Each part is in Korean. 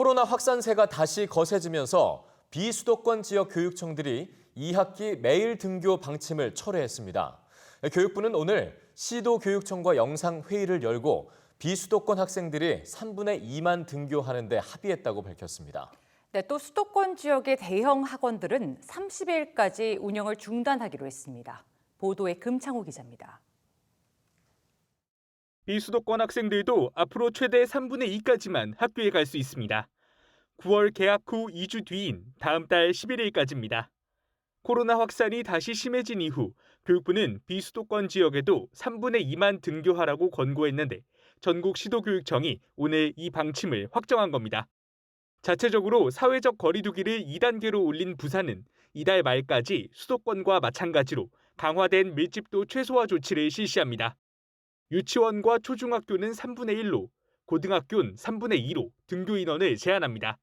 코로나 확산세가 다시 거세지면서 비수도권 지역 교육청들이 2학기 매일 등교 방침을 철회했습니다. 교육부는 오늘 시도 교육청과 영상 회의를 열고 비수도권 학생들이 3분의 2만 등교하는 데 합의했다고 밝혔습니다. 네, 또 수도권 지역의 대형 학원들은 30일까지 운영을 중단하기로 했습니다. 보도에 금창호 기자입니다. 비수도권 학생들도 앞으로 최대 3분의 2까지만 학교에 갈 수 있습니다. 9월 개학 후 2주 뒤인 다음 달 11일까지입니다. 코로나 확산이 다시 심해진 이후 교육부는 비수도권 지역에도 3분의 2만 등교하라고 권고했는데 전국 시도교육청이 오늘 이 방침을 확정한 겁니다. 자체적으로 사회적 거리두기를 2단계로 올린 부산은 이달 말까지 수도권과 마찬가지로 강화된 밀집도 최소화 조치를 실시합니다. 유치원과 초중학교는 3분의 1로, 고등학교는 3분의 2로 등교 인원을 제한합니다.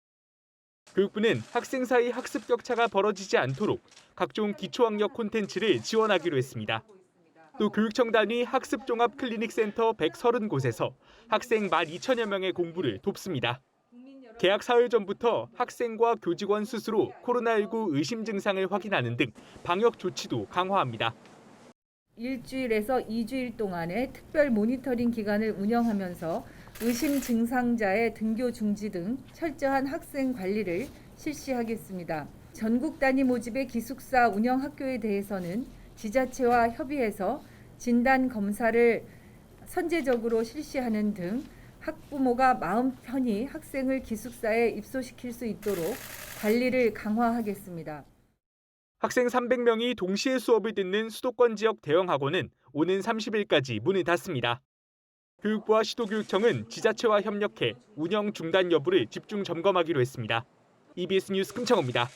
교육부는 학생 사이 학습 격차가 벌어지지 않도록 각종 기초학력 콘텐츠를 지원하기로 했습니다. 또 교육청 단위 학습종합 클리닉 센터 130곳에서 학생 12,000여 명의 공부를 돕습니다. 개학 사흘 전부터 학생과 교직원 스스로 코로나19 의심 증상을 확인하는 등 방역 조치도 강화합니다. 일주일에서 2주일 동안의 특별 모니터링 기간을 운영하면서 의심 증상자의 등교 중지 등 철저한 학생 관리를 실시하겠습니다. 전국 단위 모집의 기숙사 운영 학교에 대해서는 지자체와 협의해서 진단 검사를 선제적으로 실시하는 등 학부모가 마음 편히 학생을 기숙사에 입소시킬 수 있도록 관리를 강화하겠습니다. 학생 300명이 동시에 수업을 듣는 수도권 지역 대형 학원은 오는 30일까지 문을 닫습니다. 교육부와 시도교육청은 지자체와 협력해 운영 중단 여부를 집중 점검하기로 했습니다. EBS 뉴스 금창호입니다.